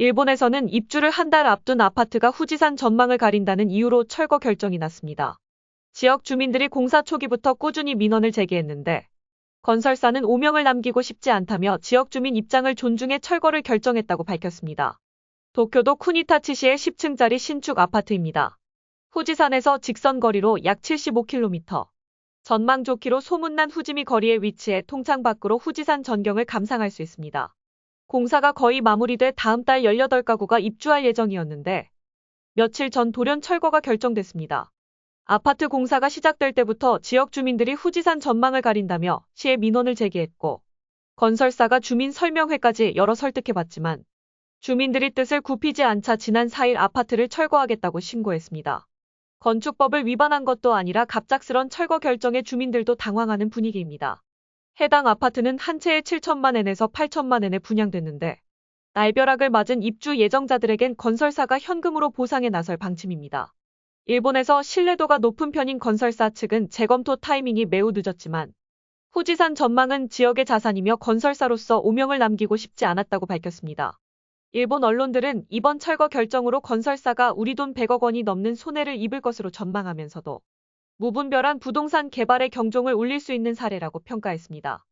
일본에서는 입주를 한 달 앞둔 아파트가 후지산 전망을 가린다는 이유로 철거 결정이 났습니다. 지역 주민들이 공사 초기부터 꾸준히 민원을 제기했는데 건설사는 오명을 남기고 싶지 않다며 지역 주민 입장을 존중해 철거를 결정했다고 밝혔습니다. 도쿄도 쿠니타치시의 10층짜리 신축 아파트입니다. 후지산에서 직선 거리로 약 75km. 전망 좋기로 소문난 후지미 거리에 위치해 통창 밖으로 후지산 전경을 감상할 수 있습니다. 공사가 거의 마무리돼 다음 달 18가구가 입주할 예정이었는데 며칠 전 돌연 철거가 결정됐습니다. 아파트 공사가 시작될 때부터 지역 주민들이 후지산 전망을 가린다며 시에 민원을 제기했고 건설사가 주민 설명회까지 열어 설득해봤지만 주민들이 뜻을 굽히지 않자 지난 4일 아파트를 철거하겠다고 신고했습니다. 건축법을 위반한 것도 아니라 갑작스런 철거 결정에 주민들도 당황하는 분위기입니다. 해당 아파트는 한 채에 7천만 엔에서 8천만 엔에 분양됐는데 날벼락을 맞은 입주 예정자들에겐 건설사가 현금으로 보상에 나설 방침입니다. 일본에서 신뢰도가 높은 편인 건설사 측은 재검토 타이밍이 매우 늦었지만 후지산 전망은 지역의 자산이며 건설사로서 오명을 남기고 싶지 않았다고 밝혔습니다. 일본 언론들은 이번 철거 결정으로 건설사가 우리 돈 100억 원이 넘는 손해를 입을 것으로 전망하면서도 무분별한 부동산 개발의 경종을 울릴 수 있는 사례라고 평가했습니다.